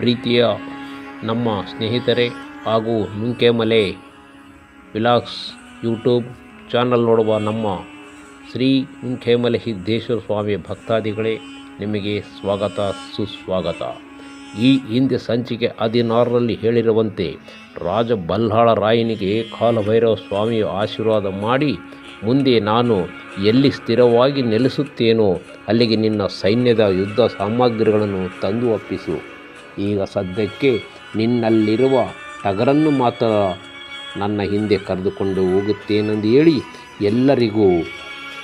ಪ್ರೀತಿಯ ನಮ್ಮ ಸ್ನೇಹಿತರೆ ಹಾಗೂ ನುಂಕೆಮಲೆ ವಿಲಾಕ್ಸ್ ಯೂಟ್ಯೂಬ್ ಚಾನಲ್ ನೋಡುವ ನಮ್ಮ ಶ್ರೀ ನುಂಕೆಮಲೆ ಸಿದ್ದೇಶ್ವರ ಸ್ವಾಮಿ ಭಕ್ತಾದಿಗಳೇ, ನಿಮಗೆ ಸ್ವಾಗತ, ಸುಸ್ವಾಗತ. ಈ ಹಿಂದೆ ಸಂಚಿಕೆ ಹದಿನಾರರಲ್ಲಿ ಹೇಳಿರುವಂತೆ ರಾಜ ಬಲ್ಹಾಳ ರಾಯನಿಗೆ ಕಾಲಭೈರವ ಸ್ವಾಮಿಯು ಆಶೀರ್ವಾದ ಮಾಡಿ, ಮುಂದೆ ನಾನು ಎಲ್ಲಿ ಸ್ಥಿರವಾಗಿ ನೆಲೆಸುತ್ತೇನೋ ಅಲ್ಲಿಗೆ ನಿನ್ನ ಸೈನ್ಯದ ಯುದ್ಧ ಸಾಮಗ್ರಿಗಳನ್ನು ತಂದು ಒಪ್ಪಿಸು. ಈಗ ಸದ್ಯಕ್ಕೆ ನಿನ್ನಲ್ಲಿರುವ ಟಗರನ್ನು ಮಾತ್ರ ನನ್ನ ಹಿಂದೆ ಕರೆದುಕೊಂಡು ಹೋಗುತ್ತೇನೆಂದು ಹೇಳಿ ಎಲ್ಲರಿಗೂ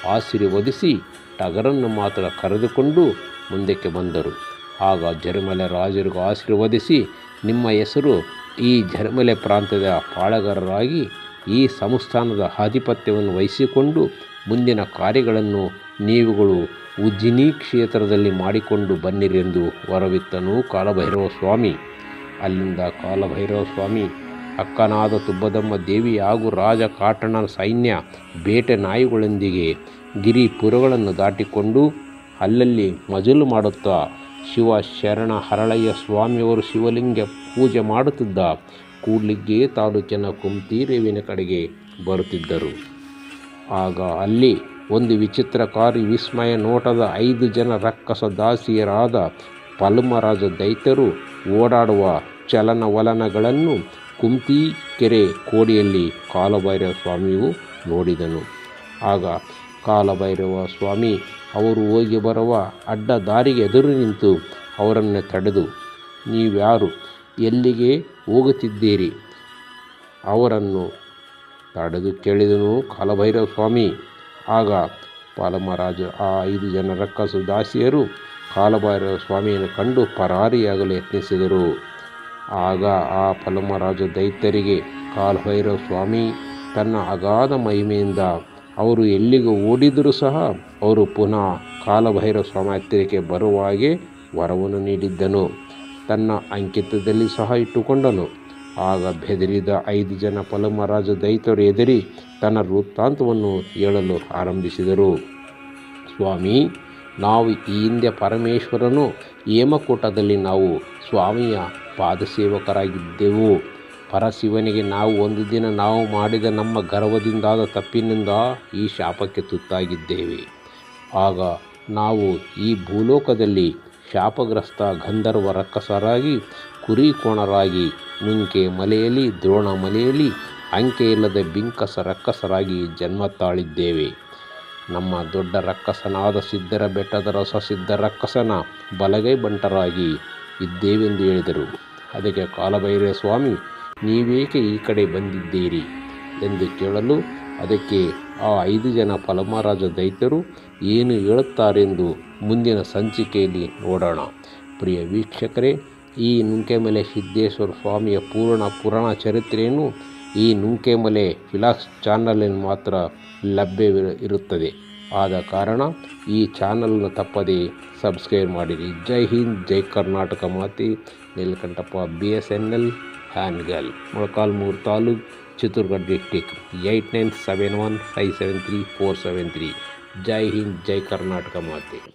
ಆಶೀರ್ವದಿಸಿ ಟಗರನ್ನು ಮಾತ್ರ ಕರೆದುಕೊಂಡು ಮುಂದಕ್ಕೆ ಬಂದರು. ಆಗ ಜರ್ಮಲೆ ರಾಜರಿಗೂ ಆಶೀರ್ವದಿಸಿ ನಿಮ್ಮ ಹೆಸರು ಈ ಜರ್ಮಲೆ ಪ್ರಾಂತ್ಯದ ಪಾಳಗಾರರಾಗಿ ಈ ಸಂಸ್ಥಾನದ ಆಧಿಪತ್ಯವನ್ನು ವಹಿಸಿಕೊಂಡು ಮುಂದಿನ ಕಾರ್ಯಗಳನ್ನು ನೀವುಗಳು ಉಜ್ಜಿನಿ ಕ್ಷೇತ್ರದಲ್ಲಿ ಮಾಡಿಕೊಂಡು ಬನ್ನಿರೆಂದು ವರವಿತ್ತನು ಕಾಲಭೈರವ ಸ್ವಾಮಿ ಅಲ್ಲಿಂದ ಕಾಲಭೈರವ ಸ್ವಾಮಿ ಅಕ್ಕನಾದ ತುಬ್ಬದಮ್ಮ ದೇವಿ ಹಾಗೂ ರಾಜ ಕಾಟಣ ಸೈನ್ಯ ಬೇಟೆ ನಾಯಿಗಳೊಂದಿಗೆ ಗಿರಿಪುರಗಳನ್ನು ದಾಟಿಕೊಂಡು ಅಲ್ಲಲ್ಲಿ ಮಜಲು ಮಾಡುತ್ತಾ ಶಿವ ಶರಣ ಹರಳಯ್ಯ ಸ್ವಾಮಿಯವರು ಶಿವಲಿಂಗ ಪೂಜೆ ಮಾಡುತ್ತಿದ್ದ ಕೂಡ್ಲಿಗ್ಗೆ ತಾಲೂಕಿನ ಕುಂತಿರೇವಿನ ಕಡೆಗೆ ಬರುತ್ತಿದ್ದರು. ಆಗ ಅಲ್ಲಿ ಒಂದು ವಿಚಿತ್ರಕಾರಿ ವಿಸ್ಮಯ ನೋಟದ ಐದು ಜನ ರಕ್ಕಸ ದಾಸಿಯರಾದ ಪಲ್ಮರಾಜ ದೈತ್ಯರು ಓಡಾಡುವ ಚಲನವಲನಗಳನ್ನು ಕುಂತಿ ಕೆರೆ ಕೋಡಿಯಲ್ಲಿ ಕಾಲಭೈರವ ಸ್ವಾಮಿಯು ನೋಡಿದನು. ಆಗ ಕಾಲಭೈರವ ಸ್ವಾಮಿ, ಅವರು ಹೋಗಿ ಬರುವ ಅಡ್ಡ ದಾರಿಗೆ ಎದುರು ನಿಂತು ಅವರನ್ನು ತಡೆದು, ನೀವ್ಯಾರು ಎಲ್ಲಿಗೆ ಹೋಗುತ್ತಿದ್ದೀರಿ? ಅವರನ್ನು ತಡೆದು ಕೇಳಿದನು ಕಾಲಭೈರವ ಸ್ವಾಮಿ ಆಗ ಪಾಲಮರಾಜ, ಆ ಐದು ಜನ ರಕ್ಕಸು ದಾಸಿಯರು ಕಾಲಭೈರವ ಸ್ವಾಮಿಯನ್ನು ಕಂಡು ಪರಾರಿಯಾಗಲು ಯತ್ನಿಸಿದರು. ಆಗ ಆ ಫಲಮರಾಜ ದೈತ್ಯರಿಗೆ, ಕಾಲಭೈರವ ಸ್ವಾಮಿ, ತನ್ನ ಅಗಾಧ ಮಹಿಮೆಯಿಂದ ಅವರು ಎಲ್ಲಿಗೆ ಓಡಿದರೂ ಸಹ ಅವರು ಪುನಃ ಕಾಲಭೈರವ ಸ್ವಾಮಿ ಹತ್ತಿರಕ್ಕೆ ಬರುವ ಹಾಗೆ ವರವನ್ನು ನೀಡಿದ್ದನು. ತನ್ನ ಅಂಕಿತದಲ್ಲಿ ಸಹ ಇಟ್ಟುಕೊಂಡನು. ಆಗ ಬೆದರಿದ ಐದು ಜನ ಫಲಮರಾಜ ದೈತರು ಎದರಿ ತನ್ನ ವೃತ್ತಾಂತವನ್ನು ಹೇಳಲು ಆರಂಭಿಸಿದರು. ಸ್ವಾಮಿ, ನಾವು ಈ ಹಿಂದೆ ಪರಮೇಶ್ವರನು ಹೇಮಕೂಟದಲ್ಲಿ ನಾವು ಸ್ವಾಮಿಯ ಪಾದಸೇವಕರಾಗಿದ್ದೆವು. ಪರಶಿವನಿಗೆ ನಾವು ಒಂದು ದಿನ ನಾವು ಮಾಡಿದ ನಮ್ಮ ಗರ್ವದಿಂದಾದ ತಪ್ಪಿನಿಂದ ಈ ಶಾಪಕ್ಕೆ ತುತ್ತಾಗಿದ್ದೇವೆ. ಆಗ ನಾವು ಈ ಭೂಲೋಕದಲ್ಲಿ ಶಾಪಗ್ರಸ್ತ ಗಂಧರ್ವ ರಕ್ಕಸರಾಗಿ ಕುರಿಕೋಣರಾಗಿ ನುಂಕೆ ಮಲೆಯಲ್ಲಿ, ದ್ರೋಣ ಮಲೆಯಲ್ಲಿ, ಅಂಕೆ ಇಲ್ಲದ ಬಿಂಕಸ ರಕ್ಕಸರಾಗಿ ಜನ್ಮ ತಾಳಿದ್ದೇವೆ ನಮ್ಮ ದೊಡ್ಡ ರಕ್ಕಸನಾದ ಸಿದ್ಧರ ಬೆಟ್ಟದ ರಸ ಸಿದ್ಧ ರಕ್ಕಸನ ಬಲಗೈ ಬಂಟರಾಗಿ ಇದ್ದೇವೆಂದು ಹೇಳಿದರು. ಅದಕ್ಕೆ ಕಾಲಭೈರೇ ಸ್ವಾಮಿ, ನೀವೇಕೆ ಈ ಕಡೆ ಬಂದಿದ್ದೀರಿ? ಎಂದು ಕೇಳಲು ಅದಕ್ಕೆ ಆ ಐದು ಜನ ಫಲಮರಾಜ ದೈತ್ಯರು ಏನು ಹೇಳುತ್ತಾರೆಂದು ಮುಂದಿನ ಸಂಚಿಕೆಯಲ್ಲಿ ನೋಡೋಣ. ಪ್ರಿಯ ವೀಕ್ಷಕರೇ, ಈ ನುಂಕೆಮಲೆ ಸಿದ್ದೇಶ್ವರ ಸ್ವಾಮಿಯ ಪೂರ್ಣ ಪುರಾಣ ಚರಿತ್ರೆಯನ್ನು ಈ ನುಂಕೆಮಲೆ ಫಿಲಾಕ್ಸ್ ಚಾನಲಲ್ಲಿ ಮಾತ್ರ ಲಭ್ಯವಿರ ಇರುತ್ತದೆ ಆದ ಕಾರಣ ಈ ಚಾನಲ್ನ ತಪ್ಪದೆ ಸಬ್ಸ್ಕ್ರೈಬ್ ಮಾಡಿರಿ. ಜೈ ಹಿಂದ್, ಜೈ ಕರ್ನಾಟಕ ಮಾತಿ. Neelakantappa B S N L Hangal Molakalmuru taluk Chittorgarh district eight nine seven one five seven three four seven three. जय हिंद, जय कर्नाटक, माते।